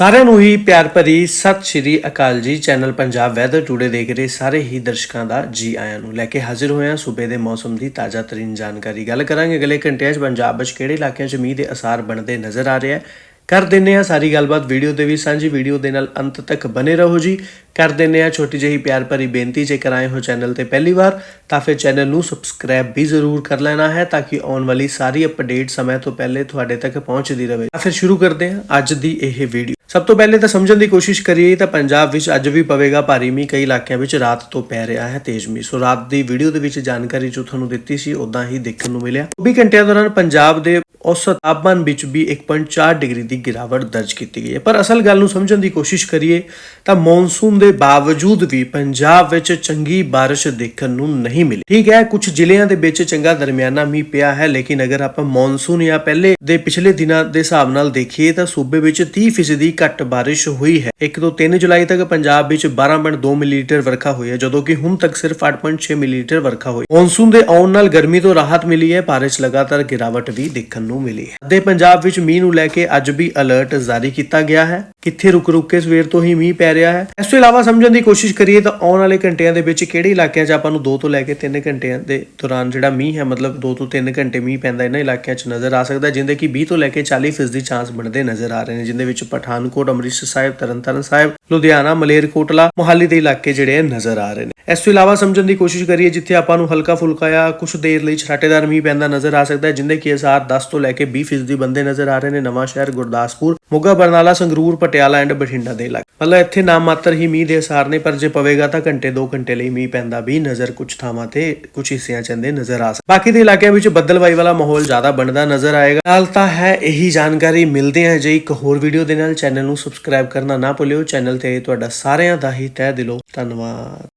ਸਾਰਿਆਂ ਨੂੰ ਹੀ ਪਿਆਰ ਭਰੀ ਸਤਿ ਸ਼੍ਰੀ ਅਕਾਲ ਜੀ। ਚੈਨਲ ਪੰਜਾਬ ਵੈਦਰ ਟੂਡੇ ਦੇਖ ਰਹੇ ਸਾਰੇ ਹੀ ਦਰਸ਼ਕਾਂ ਦਾ ਜੀ ਆਇਆਂ ਨੂੰ ਲੈ ਕੇ ਹਾਜ਼ਰ ਹੋਏ ਹਾਂ ਸੂਬੇ ਦੇ ਮੌਸਮ ਦੀ ਤਾਜ਼ਾ ਤਰੀਨ ਜਾਣਕਾਰੀ। ਗੱਲ ਕਰਾਂਗੇ ਅਗਲੇ ਘੰਟਿਆਂ 'ਚ। ਪੰਜਾਬ ਵਿੱਚ ਕਿਹੜੇ ਇਲਾਕਿਆਂ 'ਚ ਮੀਂਹ ਦੇ ਅਸਾਰ ਬਣਦੇ ਨਜ਼ਰ ਆ ਰਹੇ ਹੈ ਕਰ ਦਿੰਨੇ ਆ ਸਾਰੀ ਗੱਲਬਾਤ। ਵੀਡੀਓ ਦੇ ਵੀ ਸਾਂਝੀ। ਵੀਡੀਓ ਦੇ ਨਾਲ ਅੰਤ ਤੱਕ ਬਨੇ ਰਹੋ ਜੀ। ਕਰ ਦਿੰਨੇ ਆ ਛੋਟੀ ਜਿਹੀ ਪਿਆਰ ਭਰੀ ਬੇਨਤੀ, ਜੇਕਰ ਆਏ ਹੋ ਚੈਨਲ ਤੇ ਪਹਿਲੀ ਵਾਰ, ਤਾਂ ਫਿਰ ਚੈਨਲ ਨੂੰ ਸਬਸਕ੍ਰਾਈਬ ਵੀ ਜ਼ਰੂਰ ਕਰ ਲੈਣਾ ਹੈ, ਤਾਂ ਕਿ ਆਉਣ ਵਾਲੀ ਸਾਰੀ ਅਪਡੇਟ ਸਮੇਂ ਤੋਂ ਪਹਿਲੇ ਤੁਹਾਡੇ ਤੱਕ ਪਹੁੰਚਦੀ ਰਹੇ। ਤਾਂ ਫਿਰ ਸ਼ੁਰੂ ਕਰਦੇ ਹਾਂ ਅੱਜ ਦੀ ਇਹ ਵੀਡੀਓ ਸਭ ਤੋਂ ਪਹਿਲੇ ਤਾਂ ਸਮਝਣ ਦੀ ਕੋਸ਼ਿਸ਼ ਕਰੀਏ ਤਾਂ ਪੰਜਾਬ ਵਿੱਚ ਅੱਜ ਵੀ ਪਵੇਗਾ ਭਾਰੀ ਮੀਂਹ। ਕਈ ਇਲਾਕਿਆਂ ਵਿੱਚ ਰਾਤ ਤੋਂ ਪੈ ਰਿਹਾ ਹੈ ਤੇਜ਼ ਮੀਂਹ। ਸੋ ਰਾਤ ਦੀ ਵੀਡੀਓ ਦੇ ਵਿੱਚ ਜਾਣਕਾਰੀ ਜੋ ਤੁਹਾਨੂੰ ਦਿੱਤੀ ਸੀ ਉਦਾਂ ਹੀ ਦੇਖਣ ਨੂੰ ਮਿਲਿਆ। 24 ਘੰਟਿਆਂ ਦੌਰਾਨ ਪੰਜਾਬ ਦੇ ਔਸਤ ਤਾਪਮਾਨ ਵਿੱਚ ਵੀ 1.4 ਡਿਗਰੀ ਦੀ ਗਿਰਾਵਟ ਦਰਜ ਕੀਤੀ ਗਈ ਹੈ। ਪਰ ਅਸਲ ਗੱਲ ਨੂੰ ਸਮਝਣ ਦੀ ਕੋਸ਼ਿਸ਼ ਕਰੀਏ ਤਾਂ ਮੌਨਸੂਨ ਦੇ ਦੇ ਬਾਵਜੂਦ ਵੀ ਪੰਜਾਬ ਵਿੱਚ ਚੰਗੀ ਬਾਰਿਸ਼ ਦੇਖਣ ਨੂੰ ਨਹੀਂ ਮਿਲੀ। ਠੀਕ ਹੈ ਕੁਝ ਜ਼ਿਲ੍ਹਿਆਂ ਦੇ ਵਿੱਚ ਚੰਗਾ ਦਰਮਿਆਨਾ ਮੀਂਹ ਪਿਆ ਹੈ, ਲੇਕਿਨ ਅਗਰ ਆਪਾਂ ਮੌਨਸੂਨ ਜਾਂ ਪਹਿਲੇ ਦੇ ਪਿਛਲੇ ਦਿਨਾਂ ਦੇ ਹਿਸਾਬ ਨਾਲ ਦੇਖੀਏ ਤਾਂ ਸੂਬੇ ਵਿੱਚ 30% ਘੱਟ ਬਾਰਿਸ਼ ਹੋਈ ਹੈ। 1 ਤੋਂ 3 ਜੁਲਾਈ ਤੱਕ ਪੰਜਾਬ ਵਿੱਚ 12.2 ਮਿਲੀਲੀਟਰ ਵਰਖਾ ਹੋਈ ਹੈ, ਜਦੋਂ ਕਿ ਹੁਣ ਤੱਕ ਸਿਰਫ 8.6 ਮਿਲੀਲੀਟਰ ਵਰਖਾ ਹੋਈ। ਮੌਨਸੂਨ ਦੇ ਆਉਣ ਨਾਲ ਗਰਮੀ ਤੋਂ ਰਾਹਤ ਮਿਲੀ ਹੈ, ਬਾਰਿਸ਼ ਲਗਾਤਾਰ ਗਿਰਾਵਟ ਵੀ ਦੇਖਣ ਨੂੰ ਮਿਲੀ ਹੈ। ਦੇ ਪੰਜਾਬ ਵਿੱਚ ਮੀਂਹ ਨੂੰ ਲੈ ਕੇ ਅੱਜ ਵੀ ਅਲਰਟ ਜਾਰੀ ਕੀਤਾ ਗਿਆ ਹੈ। ਕਿੱਥੇ ਰੁਕ ਰੁਕ ਕੇ ਸਵੇਰ ਤੋਂ ਹੀ ਮੀਂਹ ਪੈ ਰਿਹਾ ਹੈ। ਇਸ ਤੋਂ ਇਲਾਵਾ ਸਮਝਣ ਦੀ ਕੋਸ਼ਿਸ਼ ਕਰੀਏ ਤਾਂ ਆਉਣ ਵਾਲੇ ਘੰਟਿਆਂ ਦੇ ਵਿੱਚ ਕਿਹੜੇ ਇਲਾਕਿਆਂ 'ਚ ਆਪਾਂ ਨੂੰ 2 ਤੋਂ ਲੈ ਕੇ 3 ਘੰਟਿਆਂ ਦੇ ਦੌਰਾਨ ਜਿਹੜਾ ਮੀਂਹ ਹੈ ਮਤਲਬ 2 ਤੋਂ 3 ਘੰਟੇ ਮੀਂਹ ਪੈਂਦਾ ਇਹਨਾਂ ਇਲਾਕਿਆਂ 'ਚ ਨਜ਼ਰ ਆ ਸਕਦਾ ਹੈ, ਜਿੰਦੇ ਕਿ 20 ਤੋਂ ਲੈ ਕੇ 40% ਦੀ ਚਾਂਸ ਬਣਦੇ ਨਜ਼ਰ ਆ ਰਹੇ ਨੇ ਜਿੰਦੇ ਵਿੱਚ ਪਠਾਨਕੋਟ ਅੰਮ੍ਰਿਤਸਰ ਸਾਹਿਬ ਤਰਨਤਾਰਨ ਸਾਹਿਬ ਲੁਧਿਆਣਾ ਮਲੇਰਕੋਟਲਾ ਮੁਹਾਲੀ ਦੇ ਇਲਾਕੇ ਜਿਹੜੇ ਆ ਨਜ਼ਰ ਆ ਰਹੇ ਨੇ। ਇਸ ਤੋਂ ਇਲਾਵਾ ਸਮਝਣ ਦੀ ਕੋਸ਼ਿਸ਼ ਕਰੀਏ, ਜਿੱਥੇ ਆਪਾਂ ਨੂੰ ਹਲਕਾ ਫੁਲਕਾ ਜਾਂ ਕੁਝ ਦੇਰ ਲਈ ਛਰਾਟੇਦਾਰ ਮੀਂਹ ਪੈਂਦਾ ਨਜ਼ਰ ਆ ਸਕਦਾ ਹੈ ਜਿੰਦੇ ਕਿ 10 ਤੋਂ ਲੈ ਕੇ 20% ਬੰਦੇ ਨਜ਼ਰ ਆ ਰਹੇ ਨੇ, ਨਵਾਂ ਸ਼ਹਿਰ ਗੁਰਦਾਸਪੁਰ, ਮੋਗਾ, ਬਰਨਾਲਾ, ਸੰਗਰੂਰ, ਪਟਿਆਲਾ ਐਂਡ ਬਠਿੰਡਾ ਦੇ ਇਲਾਕੇ। ਮਤਲਬ ਇੱਥੇ ਨਾਮ ਮਾਤਰ ਹੀ ਮੀਂਹ ਦੇ ਅਸਾਰ ਨੇ, ਪਰ ਜੇ ਪਵੇਗਾ ਤਾਂ ਘੰਟੇ 2 ਘੰਟੇ ਲਈ ਮੀਂਹ ਪੈਂਦਾ ਵੀ ਨਜ਼ਰ ਕੁਝ ਥਾਵਾਂ ਤੇ ਕੁਝ ਹਿੱਸਿਆਂ ਚੰਦੇ ਨਜ਼ਰ ਆ ਸਕਦਾ ਬਾਕੀ ਦੇ ਇਲਾਕਿਆਂ ਵਿੱਚ ਬੱਦਲਵਾਈ ਵਾਲਾ ਮਾਹੌਲ ਜ਼ਿਆਦਾ ਬਣਦਾ ਨਜ਼ਰ ਆਏਗਾ। ਨਾਲ ਤਾਂ ਹੈ ਇਹੀ ਜਾਣਕਾਰੀ, ਮਿਲਦੇ ਹਾਂ ਜੇ ਇੱਕ ਹੋਰ ਵੀਡੀਓ ਦੇ ਨਾਲ। ਚੈਨਲ ਨੂੰ ਸਬਸਕ੍ਰਾਈਬ ਕਰਨਾ ਨਾ ਭੁੱਲਿਓ। ਚੈਨਲ ਤੇ ਤੁਹਾਡਾ ਸਾਰਿਆਂ ਦਾ ਹੀ ਤਹਿ ਦਿਲੋਂ ਧੰਨਵਾਦ।